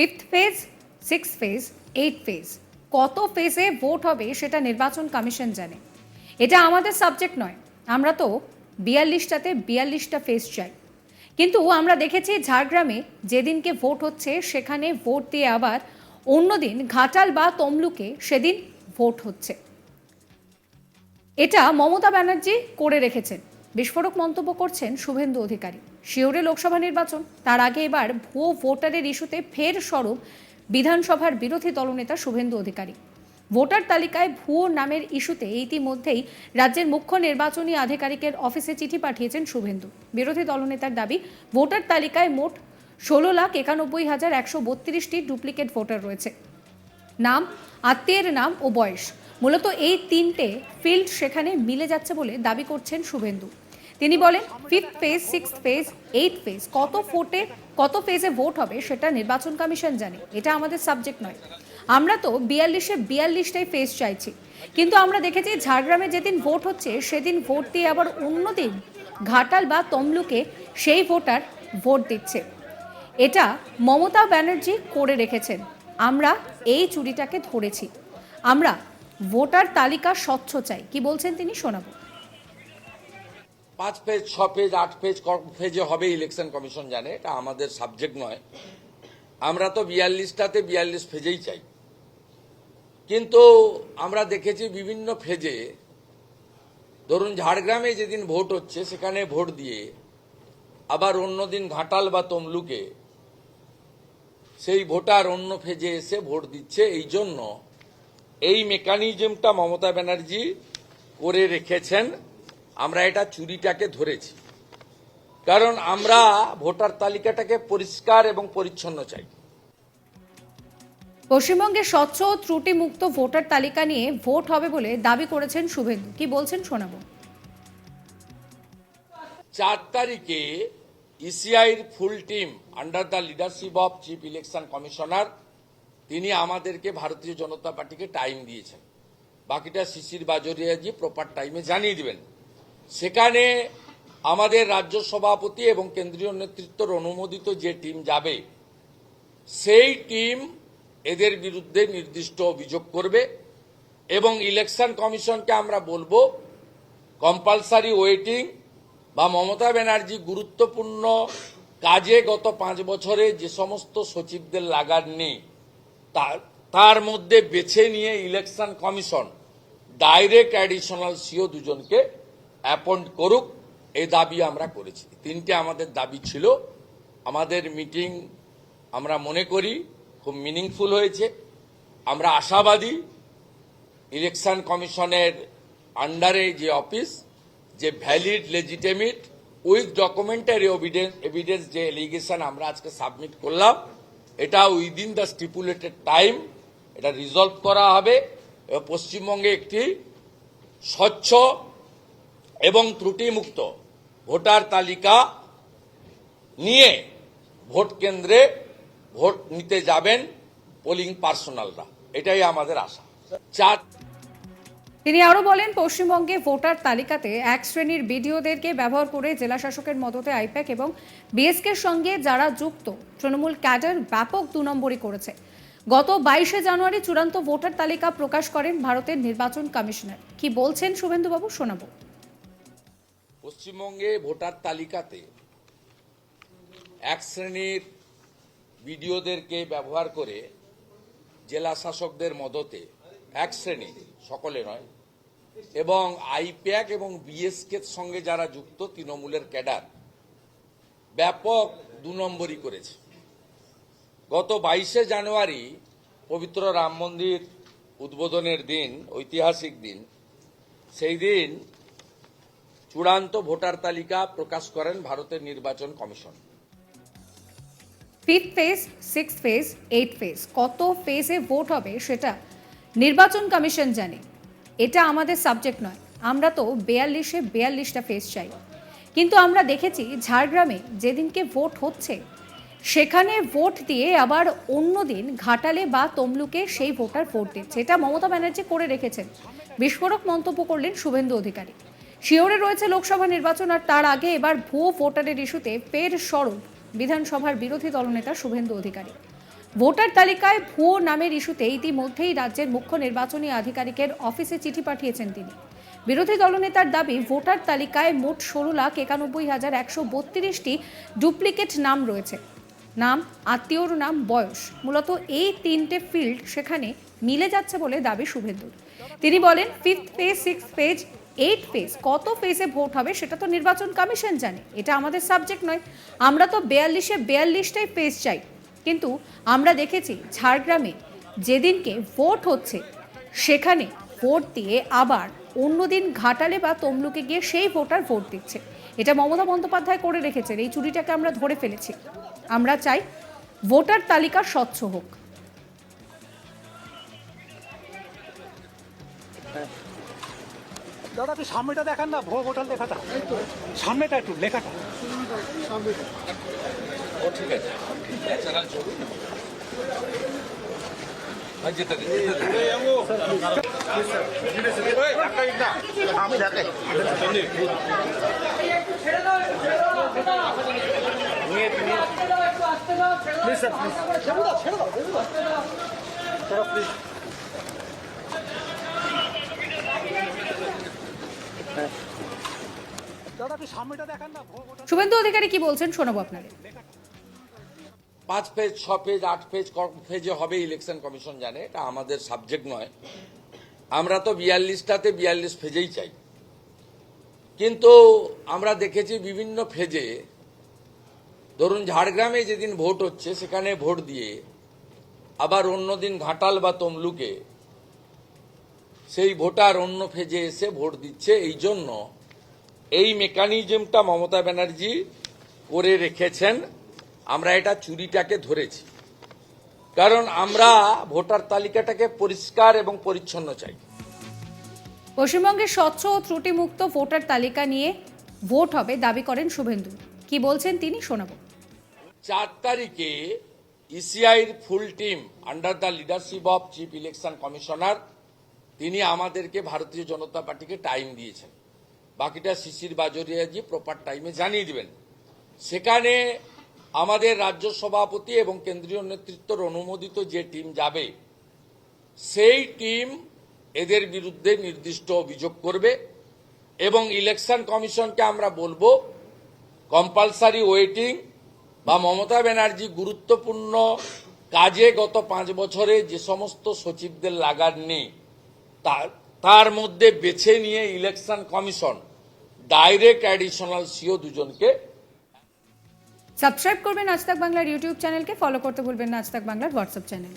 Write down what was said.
Fifth phase six phase eight phase কত ফেজে vote হবে সেটা নির্বাচন কমিশন জানে। এটা আমাদের সাবজেক্ট নয়। আমরা তো বিয়াল্লিশটাতে বিয়াল্লিশটা ফেজ চাই। কিন্তু আমরা দেখেছি ঝাড়গ্রামে যেদিনকে ভোট হচ্ছে, সেখানে ভোট দিয়ে আবার অন্যদিন ঘাটাল বা তমলুকে সেদিন ভোট হচ্ছে। এটা মমতা ব্যানার্জি করে রেখেছেন। বিস্ফোরক মন্তব্য করছেন শুভেন্দু অধিকারী। শিওরে লোকসভা নির্বাচন। তার আগে এবার ভুয়ো ভোটারের ইস্যুতে ফের স্বরূপ বিধানসভার বিরোধী দলনেতা শুভেন্দু অধিকারী। ভোটার তালিকায় ভুয়ো নামের ইস্যুতে ইতিমধ্যেই রাজ্যের মুখ্য নির্বাচনী আধিকারিকের অফিসে চিঠি পাঠিয়েছেন শুভেন্দু। বিরোধী দলনেতার দাবি, ভোটার তালিকায় মোট ষোলো লাখ একানব্বই হাজার একশো বত্রিশটি ডুপ্লিকেট ভোটার রয়েছে। নাম, আত্মীয়ের নাম ও বয়স। মূলত এই তিনটে ফিল্ড সেখানে মিলে যাচ্ছে বলে দাবি করছেন শুভেন্দু। তিনি বলেন fifth phase six phase eight phase কত ফোটে, কত ফেজে ভোট হবে সেটা নির্বাচন কমিশন জানে। এটা আমাদের সাবজেক্ট নয়। আমরা তো বিয়াল্লিশে বিয়াল্লিশটাই ফেজ চাইছি। কিন্তু আমরা দেখেছি ঝাড়গ্রামে যেদিন ভোট হচ্ছে, সেদিন ভোট দিয়ে আবার অন্যদিন ঘাটাল বা তমলুকে সেই ভোটার ভোট দিচ্ছে। এটা মমতা ব্যানার্জি করে রেখেছেন। আমরা এই চুরিটাকে ধরেছি। আমরা ভোটার তালিকা স্বচ্ছ চাই। কি বলছেন তিনি শোনাবো। পাঁচ পেজ, ছ পেজ, আট পেজ পেজে হবে ইলেকশন কমিশন জানে, এটা আমাদের সাবজেক্ট নয়। আমরা তো বিয়াল্লিশটাতে বিয়াল্লিশ ফেজেই চাই। কিন্তু আমরা দেখেছি বিভিন্ন ফেজে ধরুন ঝাড়গ্রামে যেদিন ভোট হচ্ছে, সেখানে ভোট দিয়ে আবার অন্যদিন ঘাটাল বা তমলুকে সেই ভোটার অন্য ফেজে এসে ভোট দিচ্ছে। এই জন্য এই মেকানিজমটা মমতা ব্যানার্জি করে রেখেছেন। আমরা এটা চুরিটাকে ধরেছি। কারণ আমরা ভোটার তালিকাটাকে পরিষ্কার এবং পরিচ্ছন্ন চাই। পশ্চিমবঙ্গে স্বচ্ছ ও ত্রুটিমুক্ত ভোটার তালিকা নিয়ে ভোট হবে বলে দাবি করেছেন শুভেন্দু। কি বলছেন শোনাবো। চার তারিখে ইসিআইর full team under the leadership of chief election commissioner তিনি আমাদেরকে ভারতীয় জনতা পার্টিকে টাইম দিয়েছেন। বাকিটা শিশির বাজরিয়াজি প্রপার টাইমে জানিয়ে দিবেন। সেখানে আমাদের রাজ্য সভাপতি এবং কেন্দ্রীয় নেতৃত্বর অনুমোদিত যে টিম যাবে, সেই টিম এদের বিরুদ্ধে নির্দিষ্ট অভিযোগ করবে এবং ইলেকশন কমিশনকে আমরা বলব, কম্পালসারি ওয়েটিং বা মমতা ব্যানার্জি গুরুত্বপূর্ণ কাজে গত পাঁচ বছরে যে সমস্ত সচিবদের লাগার নেই, তার মধ্যে বেছে নিয়ে election commission direct additional CEO দুজনকে অ্যাপয়েন্ট করুক, এই দাবি আমরা করেছি। তিনটে আমাদের দাবি ছিল। আমাদের মিটিং আমরা মনে করি খুব মিনিংফুল হয়েছে। আমরা আশাবাদী ইলেকশন কমিশনের আন্ডারে যে অফিস যে valid legitimate with documentary evidence evidence যে এলিগেশন আমরা আজকে সাবমিট করলাম, এটা উইদিন দ্য স্টিপুলেটেড টাইম এটা রিজলভ করা হবে। পশ্চিমবঙ্গে একটি স্বচ্ছ এবং ত্রুটিমুক্ত ভোটার তালিকা নিয়ে ভোট কেন্দ্রে ভোট নিতে যাবেন পোলিং পার্সোনালরা এটাই আমাদের আশা। চার তিনি আরও বলেন, পশ্চিমবঙ্গে ভোটার তালিকাতে এক শ্রেণির বিডিওদেরকে ব্যবহার করে জেলা শাসকের মদতে আইপ্যাক এবং বিএসকের সঙ্গে যারা যুক্ত, তৃণমূল ক্যাডার ব্যাপক দু নম্বরই করেছে। গত বাইশে জানুয়ারি চূড়ান্ত ভোটার তালিকা প্রকাশ করেন ভারতের নির্বাচন কমিশনার। কি বলছেন শুভেন্দুবাবু শোনাবো। পশ্চিমবঙ্গে ভোটার তালিকাতে এক শ্রেণির বিডিওদেরকে ব্যবহার করে জেলা শাসকদের মদতে এক শ্রেণির সকলে নয়, এবং আইপ্যাক এবং বিএসকে সঙ্গে যারা যুক্ত, তৃণমূলের ক্যাডার, ব্যাপক দু নম্বরই করেছে। গত বাইশে জানুয়ারি পবিত্র রাম মন্দির উদ্বোধনের দিন, ঐতিহাসিক দিন, সেই দিন চূড়ান্ত ভোটার তালিকা প্রকাশ করেন ভারতের নির্বাচন commission. Fifth phase six phase eight phase কত ফেজে ভোট হবে সেটা নির্বাচন কমিশন জানে। এটা আমাদের সাবজেক্ট নয়। আমরা তো বেয়াল্লিশে বেয়াল্লিশটা ফেজ চাই। কিন্তু আমরা দেখেছি ঝাড়গ্রামে যেদিনকে ভোট হচ্ছে, সেখানে ভোট দিয়ে আবার অন্য দিন ঘাটালে বা তমলুকে সেই ভোটার ভোট দিচ্ছে। এটা মমতা ব্যানার্জি করে রেখেছেন। বিস্ফোরক মন্তব্য করলেন শুভেন্দু অধিকারী। শিওরে রয়েছে লোকসভা নির্বাচন আর তার আগে এবার ভুয়ো ভোটারের ইস্যুতে ফের স্বরূপ বিধানসভার বিরোধী দলনেতা শুভেন্দু অধিকারী। ভোটার তালিকায় ভুয়ো নামের ইস্যুতে ইতিমধ্যেই রাজ্যের মুখ্য নির্বাচনী আধিকারিকের অফিসে চিঠি পাঠিয়েছেন তিনি। বিরোধী দলনেতার দাবি, ভোটার তালিকায় মোট ষোলো লাখ একানব্বই হাজার একশো বত্রিশটি ডুপ্লিকেট নাম রয়েছে। নাম, আত্মীয়র নাম, বয়স, মূলত এই তিনটে ফিল্ড সেখানে মিলে যাচ্ছে বলে দাবি শুভেন্দুর। তিনি বলেন fifth phase six phase eight phase কত পেজে ভোট হবে সেটা তো নির্বাচন কমিশন জানে। এটা আমাদের সাবজেক্ট নয়। আমরা তো বেয়াল্লিশে বেয়াল্লিশটাই পেজ চাই। কিন্তু আমরা দেখেছি ঝাড়গ্রামে যেদিনকে ভোট হচ্ছে, সেখানে ভোট দিয়ে আবার অন্যদিন ঘাটালে বা তমলুকে গিয়ে সেই ভোটার ভোট দিচ্ছে। এটা মমতা বন্দ্যোপাধ্যায় করে রেখেছেন। এই চুরিটাকে আমরা ধরে ফেলেছি। আমরা চাই ভোটার তালিকা স্বচ্ছ হোক। দাদা একটু সামনেটা দেখান না ভোগ হোটেল লেখাটা সামনেটা একটু লেখাটা। ও ঠিক আছে। চ্যানেল ছবি। হ্যাঁ, যেতে দিন, যেতে দিন। দাদা একটু সামনেটা দেখান না ভোগ হোটেল শুভেন্দু অধিকারী কি বলছেন শোনাবো আপনাদের। পাঁচ পেজ ছ পেজ আট পেজ পেজে হবে ইলেকশন কমিশন জানে, এটা আমাদের সাবজেক্ট নয়। আমরা তো বিয়াল্লিশটাতে বিয়াল্লিশ পেজেই চাই। কিন্তু আমরা দেখেছি বিভিন্ন ফেজে ধরুন ঝাড়গ্রামে যেদিন ভোট হচ্ছে, সেখানে ভোট দিয়ে আবার অন্যদিন ঘাটাল বা তমলুকে সেই ভোটার অন্য ফেজে এসে ভোট দিচ্ছে এই জন্য এই মেকানিজমটা মমতা ব্যানার্জি করে রেখেছেন। আমরা এটা চুরিটাকে ধরেছি। কারণ আমরা ভোটার তালিকাটাকে পরিষ্কার এবং পরিচ্ছন্ন চাই। পশ্চিমবঙ্গে স্বচ্ছ ও ত্রুটিমুক্ত ভোটার তালিকা নিয়ে ভোট হবে দাবি করেন শুভেন্দু। কি বলছেন তিনি শোনাবো। চার তারিখে ইসিআইর full team under the leadership of chief election commissioner তিনি আমাদেরকে ভারতীয় জনতা পার্টিকে টাইম দিয়েছেন। বাকিটা শিশির বাজরিয়াজি প্রপার টাইমে জানিয়ে দিবেন। সেখানে আমাদের রাজ্য সভাপতি এবং কেন্দ্রীয় নেতৃত্বর অনুমোদিত যে টিম যাবে, সেই টিম এদের বিরুদ্ধে নির্দিষ্ট অভিযোগ করবে এবং ইলেকশন কমিশনকে আমরা বলব কম্পালসারি ওয়েটিং বা মমতা ব্যানার্জি গুরুত্বপূর্ণ কাজে গত পাঁচ বছরে যে সমস্ত সচিবদের লাগার তার তার মধ্যে বেছে নিয়ে election commission direct additional CEO দুজনকে সাবস্ক্রাইব করবেন আজ বাংলার ইউটিউব চ্যানেলকে, ফলো করতে ভুলবেন না আজ বাংলার হোয়াটসঅ্যাপ চ্যানেল